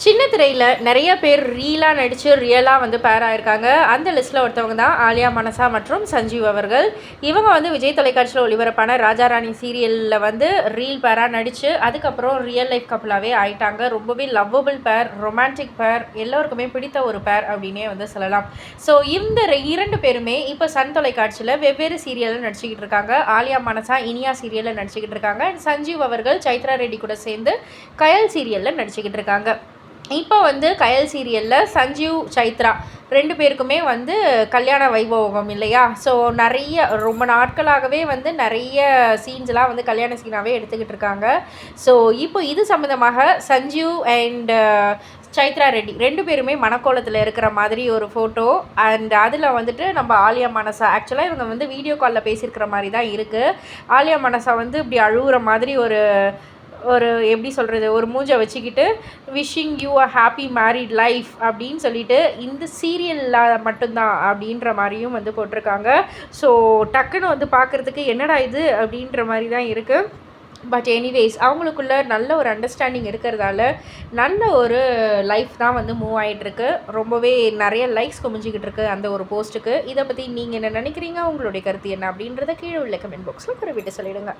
சின்ன திரையில் நிறைய பேர் ரீலாக நடித்து ரியலாக வந்து பேர் ஆயிருக்காங்க. அந்த லிஸ்ட்டில் ஒருத்தவங்க தான் ஆலியா மனசா மற்றும் சஞ்சீவ் அவர்கள். இவங்க வந்து விஜய் தொலைக்காட்சியில் ஒளிபரப்பான ராஜாராணி சீரியலில் வந்து ரீல் பேராக நடித்து அதுக்கப்புறம் ரியல் லைஃப் கப்பலாகவே ஆயிட்டாங்க. ரொம்பவே லவ்வபிள் பேர் ரொமான்டிக் பேர் எல்லோருக்குமே பிடித்த ஒரு பேர் அப்படின்னே வந்து சொல்லலாம். ஸோ இந்த இரண்டு பேருமே இப்போ சன் தொலைக்காட்சியில் வெவ்வேறு சீரியலில் நடிச்சுக்கிட்டு இருக்காங்க. ஆலியா மனசா இனியா சீரியலில் நடிச்சுக்கிட்டு இருக்காங்க. அண்ட் சஞ்சீவ் அவர்கள் சைத்ரா ரெட்டி கூட சேர்ந்து கயல் சீரியலில் நடிச்சுக்கிட்டு இருக்காங்க. இப்போ வந்து கயல் சீரியலில் சஞ்சீவ் சைத்ரா ரெண்டு பேருக்குமே வந்து கல்யாண வைபவம் இல்லையா? ஸோ நிறைய ரொம்ப நாட்களாகவே வந்து நிறைய சீன்ஸ்லாம் வந்து கல்யாண சீனாகவே எடுத்துக்கிட்டு இருக்காங்க. ஸோ இப்போ இது சம்மந்தமாக சஞ்சீவ் அண்ட் சைத்ரா ரெட்டி ரெண்டு பேருமே மணக்கோலத்தில் இருக்கிற மாதிரி ஒரு ஃபோட்டோ அண்ட் அதில் வந்துட்டு நம்ம ஆலியா மனசா ஆக்சுவலாக இவங்க வந்து வீடியோ காலில் பேசியிருக்கிற மாதிரி தான் இருக்குது ஆலியா மனசா வந்து இப்படி அழுகுற மாதிரி ஒரு ஒரு எப்படி சொல்கிறது ஒரு மூஞ்சை வச்சுக்கிட்டு wishing you a happy married life அப்படின்னு சொல்லிட்டு இந்த சீரியலில் மட்டும்தான் அப்படின்ற மாதிரியும் வந்து போட்டிருக்காங்க. ஸோ டக்குன்னு வந்து பார்க்குறதுக்கு என்னடா இது அப்படின்ற மாதிரி தான் இருக்குது பட் எனிவேஸ் அவங்களுக்குள்ள நல்ல ஒரு அண்டர்ஸ்டாண்டிங் இருக்கிறதால நல்ல ஒரு லைஃப் தான் வந்து மூவ் ஆகிட்டுருக்கு ரொம்பவே நிறைய லைக்ஸ் குமிஞ்சிக்கிட்டு இருக்கு அந்த ஒரு போஸ்ட்டுக்கு இதை பற்றி நீங்கள் என்ன நினைக்கிறீங்க? உங்களுடைய கருத்து என்ன அப்படின்றத கீழே உள்ள கமெண்ட் பாக்ஸில் குறிப்பிட்டு சொல்லிடுங்க.